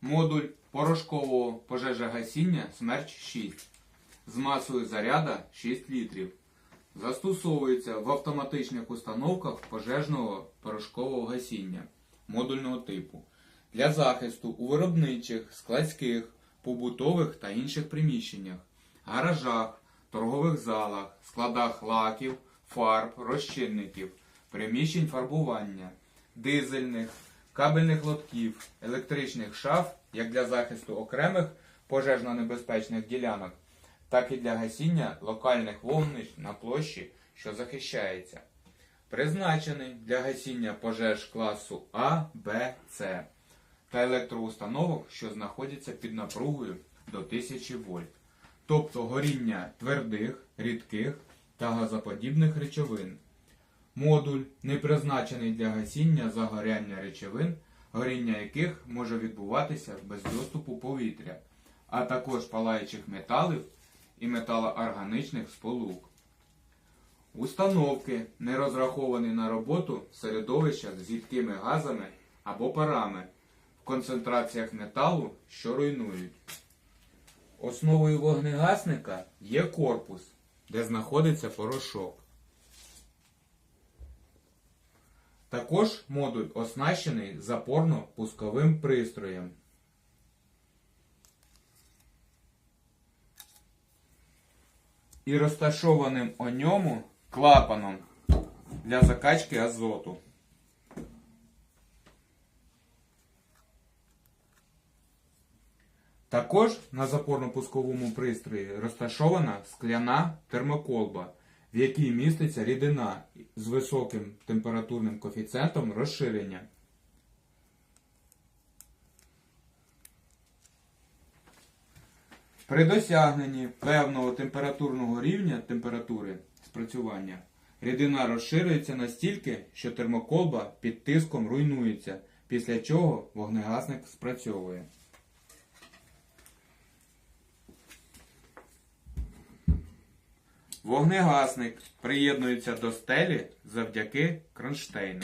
Модуль порошкового пожежогасіння Смерч 6 з масою заряда 6 літрів. Застосовується в автоматичних установках пожежного порошкового гасіння модульного типу для захисту у виробничих, складських, побутових та інших приміщеннях, гаражах, торгових залах, складах лаків, фарб, розчинників, приміщень фарбування, дизельних, кабельних лотків, електричних шаф як для захисту окремих пожежно-небезпечних ділянок, так і для гасіння локальних вогнищ на площі, що захищається. Призначений для гасіння пожеж класу А, Б, С та електроустановок, що знаходяться під напругою до 1000 вольт, тобто горіння твердих, рідких та газоподібних речовин. Модуль не призначений для гасіння загоряння речовин, горіння яких може відбуватися без доступу повітря, а також палаючих металів і металоорганічних сполук. Установки не розраховані на роботу в середовищах з їдкими газами або парами в концентраціях металу, що руйнують. Основою вогнегасника є корпус, де знаходиться порошок. Також модуль оснащений запорно-пусковим пристроєм. І розташованим у ньому клапаном для закачки азоту. Також на запорно-пусковому пристрої розташована скляна термоколба, в якій міститься рідина з високим температурним коефіцієнтом розширення. При досягненні певного температурного рівня температури спрацювання рідина розширюється настільки, що термоколба під тиском руйнується, після чого вогнегасник спрацьовує. Вогнегасник приєднується до стелі завдяки кронштейну.